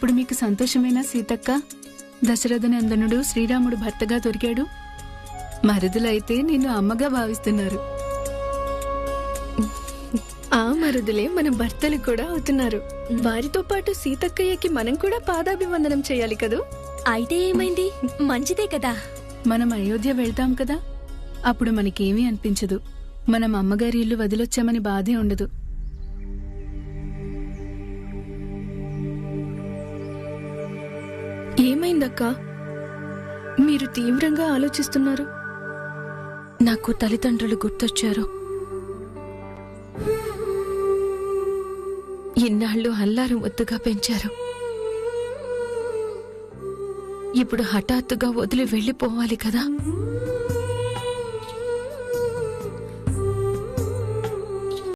ఇప్పుడు మీకు సంతోషమేనా సీతక్క దశరథ నందనుడు శ్రీరాముడు భర్తగా దొరికాడు. మరుదులైతే నిన్ను అమ్మగా భావిస్తున్నారు. ఆ మరుదులే మన భర్తలు కూడా అవుతున్నారు. వారితో పాటు సీతక్కయ్యకి మనం కూడా పాదాభివందనం చేయాలి కదూ? అయితే ఏమైంది? మంచిదే కదా. మనం అయోధ్య వెళ్తాం కదా? అప్పుడు మనకేమీ అనిపించదు. మనం అమ్మగారి ఇల్లు వదిలొచ్చామని బాధే ఉండదు. ఏమైందక్క? మీరు తీవ్రంగా ఆలోచిస్తున్నారు. నాకు తల్లిదండ్రులు గుర్తొచ్చారు. ఇన్నాళ్ళు అల్లారు ముద్దుగా పెంచారు. ఇప్పుడు హఠాత్తుగా వదిలి వెళ్ళిపోవాలి కదా?